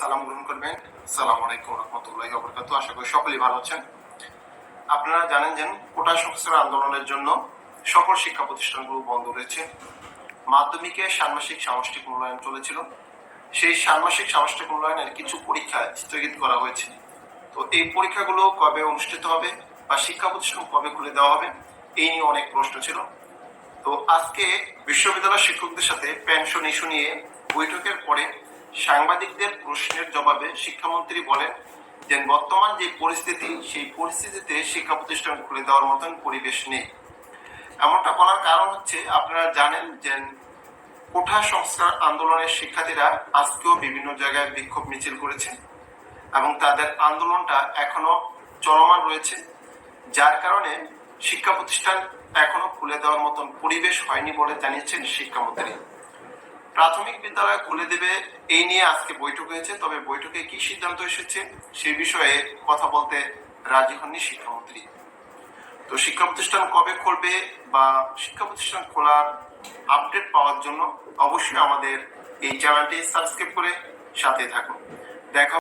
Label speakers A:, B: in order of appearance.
A: সালাম গ্রহণ করবেন। সালাম আলাইকুম রহমতুল্লাহ বরকাত আশা করি সকলেই ভালো আছেন। আপনারা জানেন যে কোটা সংস্কার আন্দোলনের জন্য সকল শিক্ষা প্রতিষ্ঠানগুলো বন্ধ রয়েছে। মাধ্যমিকে সামষ্টিক মূল্যায়ন চলেছিল। সেই সামষ্টিক মূল্যায়নের কিছু পরীক্ষা স্থগিত করা হয়েছে। তো এই পরীক্ষাগুলো কবে অনুষ্ঠিত হবে বা শিক্ষা প্রতিষ্ঠান কবে খুলে দেওয়া হবে, এই নিয়ে অনেক প্রশ্ন ছিল। তো আজকে বিশ্ববিদ্যালয় শিক্ষকদের সাথে পেনশন ইস্যু নিয়ে বৈঠকের পরে সাংবাদিকদের প্রশ্নের জবাবে শিক্ষামন্ত্রী বলেন যে বর্তমান যে পরিস্থিতি, সেই পরিস্থিতিতে শিক্ষা প্রতিষ্ঠান খুলে দেওয়ার মতন পরিবেশ নেই। এমনটা বলার কারণ হচ্ছে, আপনারা জানেন যে কোঠা সংস্কার আন্দোলনের শিক্ষার্থীরা আজকেও বিভিন্ন জায়গায় বিক্ষোভ মিছিল করেছে এবং তাদের আন্দোলনটা এখনও চলমান রয়েছে, যার কারণে শিক্ষা প্রতিষ্ঠান এখনও খুলে দেওয়ার মতন পরিবেশ হয়নি বলে জানিয়েছেন শিক্ষামন্ত্রী। প্রাথমিক বিদ্যালয় খুলে দেবে, এই নিয়ে আজকে বৈঠক হয়েছে। তবে বৈঠকে কি সিদ্ধান্ত এসেছে, সে বিষয়ে কথা বলতে রাজি হননি শিক্ষামন্ত্রী। তো শিক্ষা প্রতিষ্ঠান কবে খুলবে বা শিক্ষা প্রতিষ্ঠান খোলার আপডেট পাওয়ার জন্য অবশ্যই আমাদের এই চ্যানেলটি সাবস্ক্রাইব করে সাথে থাকুন। দেখা